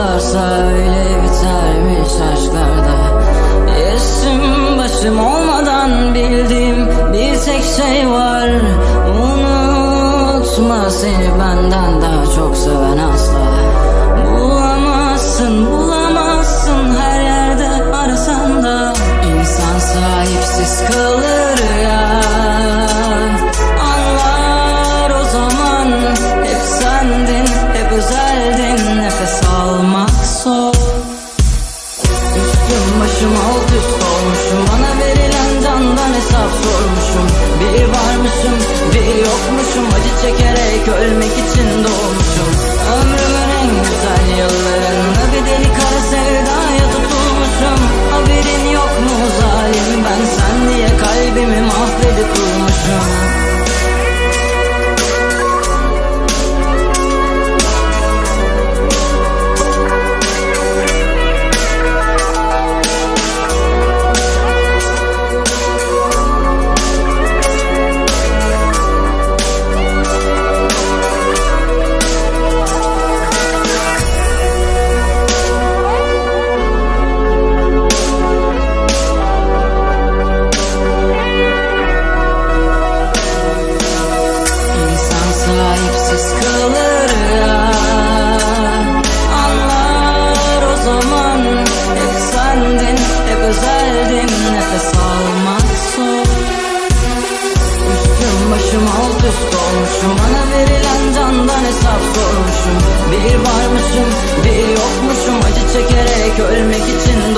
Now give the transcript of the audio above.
başlarsa öyle bitermiş aşklarda Esim başım olmadan bildiğim bir tek şey var. Unutma seni benden daha çok seven asla. Bulamazsın bu Alt üst Bana verilen candan hesap sormuşum. Bir varmışım bir yokmuşum. Acı çekerek ölmek için doğmuşum. Ömrümün en güzel yıllarında Başım alt üst olmuşum. Bana verilen candan hesap sormuşum. Bir varmışım, bir yokmuşum. Acı çekerek ölmek için